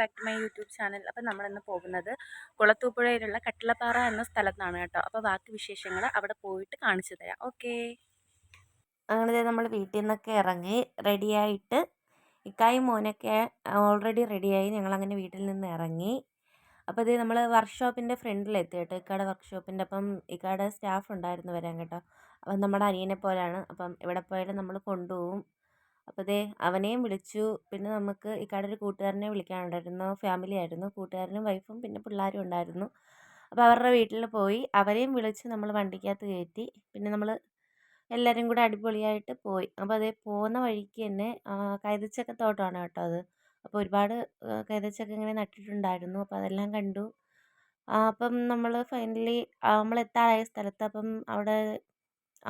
Back to my YouTube channel അപ്പോൾ നമ്മളിന്ന് പോകുന്നത് കുളത്തൂപ്പുഴയിലുള്ള കട്ടിളപ്പാറ എന്ന സ്ഥലത്താണ് കേട്ടോ. അപ്പോൾ ബാക്കി വിശേഷങ്ങൾ അവിടെ പോയിട്ട് കാണിച്ചു തരാം. ഓക്കെ അങ്ങനെ നമ്മൾ വീട്ടിൽ നിന്നൊക്കെ ഇറങ്ങി റെഡിയായിട്ട് ഇക്കായും മോനൊക്കെ ഓൾറെഡി റെഡിയായി ഞങ്ങളങ്ങനെ വീട്ടിൽ നിന്ന് ഇറങ്ങി. അപ്പോൾ ഇത് നമ്മൾ വർക്ക്ഷോപ്പിന്റെ ഫ്രണ്ടിലെത്തി കേട്ടോ. ഇക്കാടെ വർക്ക്ഷോപ്പിന്റെ അപ്പം ഇക്കാടെ സ്റ്റാഫ് ഉണ്ടായിരുന്നു വരാൻ കേട്ടോ. അപ്പം നമ്മുടെ അനിയനെ പോലെയാണ് അപ്പം എവിടെ പോയാലും നമ്മൾ കൊണ്ടുപോകും അപ്പോൾ ദേ അവനെയും വിളിച്ചു. പിന്നെ നമുക്ക് ഈ ഒരു കൂട്ടുകാരനെ വിളിക്കാനുണ്ടായിരുന്നു. ഫാമിലി ആയിരുന്നു. കൂട്ടുകാരനും വൈഫും പിന്നെ പിള്ളേരും ഉണ്ടായിരുന്നു. അപ്പോൾ അവരുടെ വീട്ടിൽ പോയി അവരെയും വിളിച്ച് നമ്മൾ വണ്ടിക്കകത്ത് കയറ്റി. പിന്നെ നമ്മൾ എല്ലാവരും കൂടെ അടിപൊളിയായിട്ട് പോയി. അപ്പോൾ അതേ പോകുന്ന വഴിക്ക് തന്നെ കൈതച്ചക്ക തോട്ടമാണ് കേട്ടോ അത്. അപ്പോൾ ഒരുപാട് കൈതച്ചക്ക ഇങ്ങനെ നട്ടിട്ടുണ്ടായിരുന്നു. അപ്പോൾ അതെല്ലാം കണ്ടു. അപ്പം നമ്മൾ ഫൈനലി നമ്മൾ എത്താറായ സ്ഥലത്ത് അപ്പം അവിടെ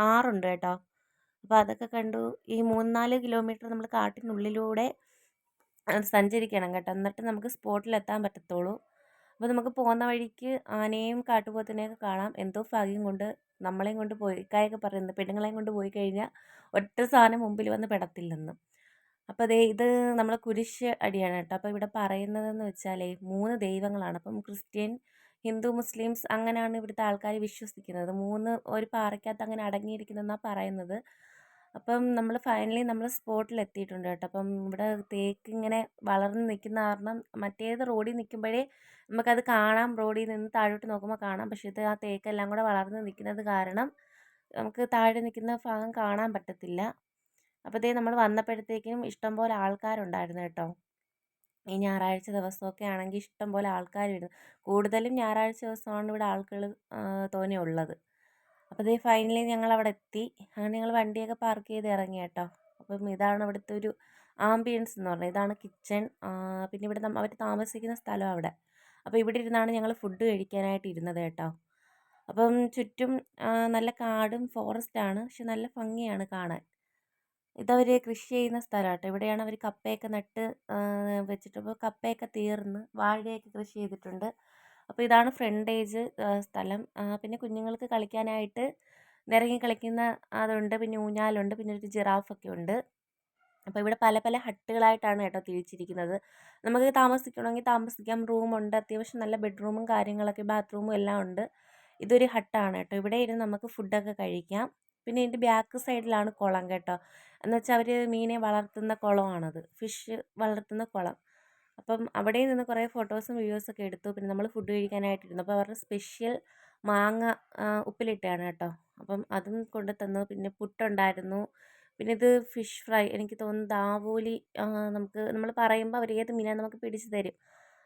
ആറുണ്ട് കേട്ടോ. അപ്പോൾ അതൊക്കെ കണ്ടു. ഈ മൂന്ന് നാല് കിലോമീറ്റർ നമ്മൾ കാട്ടിനുള്ളിലൂടെ സഞ്ചരിക്കണം കേട്ടോ. എന്നിട്ട് നമുക്ക് സ്പോട്ടിൽ എത്താൻ പറ്റത്തുള്ളൂ. അപ്പോൾ നമുക്ക് പോകുന്ന വഴിക്ക് ആനയും കാട്ടുപോത്തിനെയൊക്കെ കാണാം. എന്തോ ഭാഗ്യം കൊണ്ട് നമ്മളെയും കൊണ്ട് പോയി ഇക്കായൊക്കെ പറയുന്നത് പെണ്ണുങ്ങളെയും കൊണ്ട് പോയി കഴിഞ്ഞാൽ ഒറ്റ സാധനം മുമ്പിൽ വന്ന് പെടത്തില്ലെന്ന്. അപ്പോൾ അതേ ഇത് നമ്മൾ കുരിശ് അടിയാണ് കേട്ടോ. അപ്പോൾ ഇവിടെ പറയുന്നതെന്ന് വെച്ചാൽ മൂന്ന് ദൈവങ്ങളാണ്. അപ്പം ക്രിസ്ത്യൻ ഹിന്ദു മുസ്ലിംസ് അങ്ങനെയാണ് ഇവിടുത്തെ ആൾക്കാർ വിശ്വസിക്കുന്നത്. മൂന്ന് ഒരു പാറയ്ക്കകത്ത് അങ്ങനെ അടങ്ങിയിരിക്കുന്നതെന്നാണ് പറയുന്നത്. അപ്പം നമ്മൾ ഫൈനലി നമ്മൾ സ്പോട്ടിൽ എത്തിയിട്ടുണ്ട് കേട്ടോ. അപ്പം ഇവിടെ തേക്ക് ഇങ്ങനെ വളർന്ന് നിൽക്കുന്ന കാരണം മറ്റേത് റോഡിൽ നിൽക്കുമ്പോഴേ നമുക്കത് കാണാം. റോഡിൽ നിന്ന് താഴോട്ട് നോക്കുമ്പോൾ കാണാം. പക്ഷേ ഇത് ആ തേക്കെല്ലാം കൂടെ വളർന്ന് നിൽക്കുന്നത് കാരണം നമുക്ക് താഴെ നിൽക്കുന്ന ഭാഗം കാണാൻ പറ്റത്തില്ല. അപ്പോൾ ഇതേ നമ്മൾ വന്നപ്പോഴത്തേക്കും ഇഷ്ടംപോലെ ആൾക്കാരുണ്ടായിരുന്നു കേട്ടോ. ഈ ഞായറാഴ്ച ദിവസമൊക്കെ ആണെങ്കിൽ ഇഷ്ടംപോലെ ആൾക്കാർ വരുന്നു കൂടുതലും ഞായറാഴ്ച ദിവസമാണ് ഇവിടെ ആൾക്കാർ തോനെ ഉള്ളത്. അപ്പോൾ ഇതേ ഫൈനലി ഞങ്ങൾ അവിടെ എത്തി അങ്ങനെ ഞങ്ങൾ വണ്ടിയൊക്കെ പാർക്ക് ചെയ്ത് ഇറങ്ങി കേട്ടോ. അപ്പം ഇതാണ് ഇവിടുത്തെ ഒരു ആംബിയൻസ് എന്ന് പറഞ്ഞാൽ ഇതാണ് കിച്ചൺ പിന്നെ ഇവിടെ അവർ താമസിക്കുന്ന സ്ഥലം അവിടെ. അപ്പോൾ ഇവിടെ ഇരുന്നാണ് ഞങ്ങൾ ഫുഡ് കഴിക്കാനായിട്ട് ഇരുന്നത് കേട്ടോ. അപ്പം ചുറ്റും നല്ല കാടും ഫോറസ്റ്റാണ് പക്ഷെ നല്ല ഭംഗിയാണ് കാണാൻ. ഇതവർ കൃഷി ചെയ്യുന്ന സ്ഥലമാണ് കേട്ടോ. ഇവിടെയാണ് അവർ കപ്പയൊക്കെ നട്ട് വെച്ചിട്ട്. അപ്പോൾ കപ്പയൊക്കെ തീർന്ന് വാഴയൊക്കെ കൃഷി ചെയ്തിട്ടുണ്ട്. അപ്പോൾ ഇതാണ് ഫ്രണ്ടേജ് സ്ഥലം. പിന്നെ കുഞ്ഞുങ്ങൾക്ക് കളിക്കാനായിട്ട് നിരങ്ങി കളിക്കുന്ന അതുണ്ട് പിന്നെ ഊഞ്ഞാലുണ്ട് പിന്നെ ഒരു ജിറാഫൊക്കെ ഉണ്ട്. അപ്പോൾ ഇവിടെ പല പല ഹട്ടുകളായിട്ടാണ് കേട്ടോ തിരിച്ചിരിക്കുന്നത്. നമുക്ക് താമസിക്കണമെങ്കിൽ താമസിക്കാം റൂമുണ്ട് അത്യാവശ്യം നല്ല ബെഡ്റൂമും കാര്യങ്ങളൊക്കെ ബാത്റൂമും എല്ലാം ഉണ്ട്. ഇതൊരു ഹട്ടാണ് കേട്ടോ. ഇവിടെ ഇരുന്ന് നമുക്ക് ഫുഡൊക്കെ കഴിക്കാം. പിന്നെ ഇതിന്റെ ബാക്ക് സൈഡിലാണ് കുളം കേട്ടോ. എന്നുവെച്ചാൽ അവർ മീനെ വളർത്തുന്ന കുളമാണത്. ഫിഷ് വളർത്തുന്ന കുളം. അപ്പം അവിടെ നിന്ന് കുറേ ഫോട്ടോസും വീഡിയോസൊക്കെ എടുത്തു. പിന്നെ നമ്മൾ ഫുഡ് കഴിക്കാനായിട്ടിരുന്നു. അപ്പോൾ അവരുടെ സ്പെഷ്യൽ മാങ്ങ ഉപ്പിലിട്ടാണ് കേട്ടോ. അപ്പം അതും കൊണ്ട് തന്നു. പിന്നെ പുട്ടുണ്ടായിരുന്നു. പിന്നെ ഇത് ഫിഷ് ഫ്രൈ. എനിക്ക് തോന്നുന്നു ദാവോലി നമുക്ക് നമ്മൾ പറയുമ്പോൾ അവർ ഏത് മീനാണ് നമുക്ക് പിടിച്ച് തരും.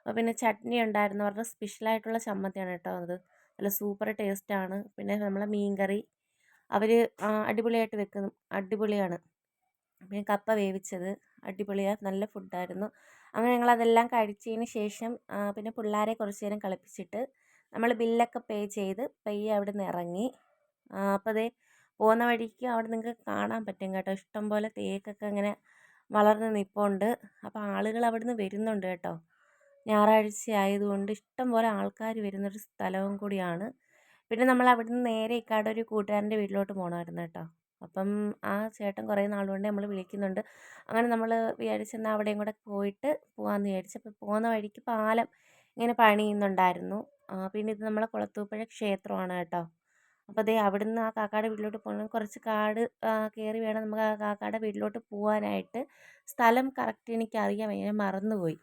അപ്പോൾ പിന്നെ ചട്നി ഉണ്ടായിരുന്നു. അവരുടെ സ്പെഷ്യലായിട്ടുള്ള ചമ്മന്തിയാണ് കേട്ടോ അത്. നല്ല സൂപ്പർ ടേസ്റ്റാണ്. പിന്നെ നമ്മളെ മീൻ കറി അവർ അടിപൊളിയായിട്ട് വെക്കുന്നു. അടിപൊളിയാണ്. പിന്നെ കപ്പ വേവിച്ചത് അടിപൊളിയാണ് നല്ല ഫുഡായിരുന്നു. അങ്ങനെ ഞങ്ങൾ അതെല്ലാം കഴിച്ചതിന് ശേഷം പിന്നെ പിള്ളേരെ കുറച്ച് നേരം കളിപ്പിച്ചിട്ട് നമ്മൾ ബില്ലൊക്കെ പേ ചെയ്ത് പയ്യെ അവിടെ നിന്ന് ഇറങ്ങി അപ്പോൾ അതേ പോകുന്ന വഴിക്ക് അവിടെ നിങ്ങൾക്ക് കാണാൻ പറ്റും കേട്ടോ. ഇഷ്ടംപോലെ തേക്കൊക്കെ ഇങ്ങനെ വളർന്ന് നിൽപ്പുണ്ട് അപ്പോൾ ആളുകൾ അവിടെ നിന്ന് വരുന്നുണ്ട് കേട്ടോ. ഞായറാഴ്ച ആയതുകൊണ്ട് ഇഷ്ടംപോലെ ആൾക്കാർ വരുന്നൊരു സ്ഥലവും കൂടിയാണ്. പിന്നെ നമ്മൾ അവിടെ നിന്ന് നേരെ ഇക്കാടെ ഒരു കൂട്ടുകാരന്റെ വീട്ടിലോട്ട് പോകണമായിരുന്നു കേട്ടോ. അപ്പം ആ ചേട്ടൻ കുറേ നാൾ കൊണ്ട് നമ്മൾ വിളിക്കുന്നുണ്ട്. അങ്ങനെ നമ്മൾ വിചാരിച്ചെന്നാൽ അവിടെയും കൂടെ പോയിട്ട് പോകാമെന്ന് വിചാരിച്ചു. അപ്പോൾ പോകുന്ന വഴിക്ക് പാലം ഇങ്ങനെ പണിയുന്നുണ്ടായിരുന്നു. പിന്നെ ഇത് നമ്മളെ കുളത്തൂപ്പുഴ ക്ഷേത്രമാണ് കേട്ടോ. അപ്പോൾ ദേ അവിടുന്ന് ആ കാക്കാടെ വീട്ടിലോട്ട് പോകണം. കുറച്ച് കാട് കയറി വേണം നമുക്ക് ആ കാക്കാടെ വീട്ടിലോട്ട് പോകാനായിട്ട് സ്ഥലം കറക്റ്റ് എനിക്കറിയാൻ വയ്യ. ഞാൻ മറന്നുപോയി.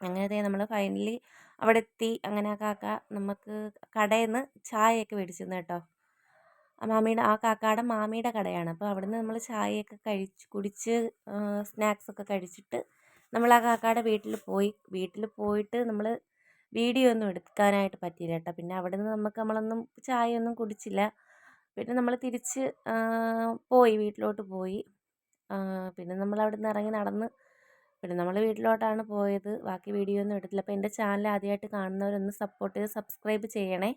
അങ്ങനെ ദേ നമ്മൾ ഫൈനലി അവിടെ എത്തി. അങ്ങനെ ആ കാക്ക നമുക്ക് കടയിൽ നിന്ന് ചായയൊക്കെ മേടിച്ചിരുന്നു കേട്ടോ. മാമിയുടെ ആ കാക്കയുടെ മാമിയുടെ കടയാണ്. അപ്പോൾ അവിടുന്ന് നമ്മൾ ചായയൊക്കെ കഴിച്ച് കുടിച്ച് സ്നാക്സ് ഒക്കെ കഴിച്ചിട്ട് നമ്മൾ ആ കാക്കയുടെ വീട്ടിൽ പോയി. വീട്ടിൽ പോയിട്ട് നമ്മൾ വീഡിയോ ഒന്നും എടുക്കാനായിട്ട് പറ്റിയില്ല കേട്ടോ. പിന്നെ അവിടെ നിന്ന് നമുക്ക് നമ്മളൊന്നും ചായയൊന്നും കുടിച്ചില്ല. പിന്നെ നമ്മൾ തിരിച്ച് പോയി വീട്ടിലോട്ട് പോയി. പിന്നെ നമ്മൾ അവിടെ നിന്ന് ഇറങ്ങി നടന്ന് പിന്നെ നമ്മൾ വീട്ടിലോട്ടാണ് പോയത്. ബാക്കി വീഡിയോ ഒന്നും എടുത്തില്ല. അപ്പോൾ എന്റെ ചാനൽ ആദ്യമായിട്ട് കാണുന്നവരൊന്ന് സപ്പോർട്ട് ചെയ്ത് സബ്സ്ക്രൈബ് ചെയ്യണേ.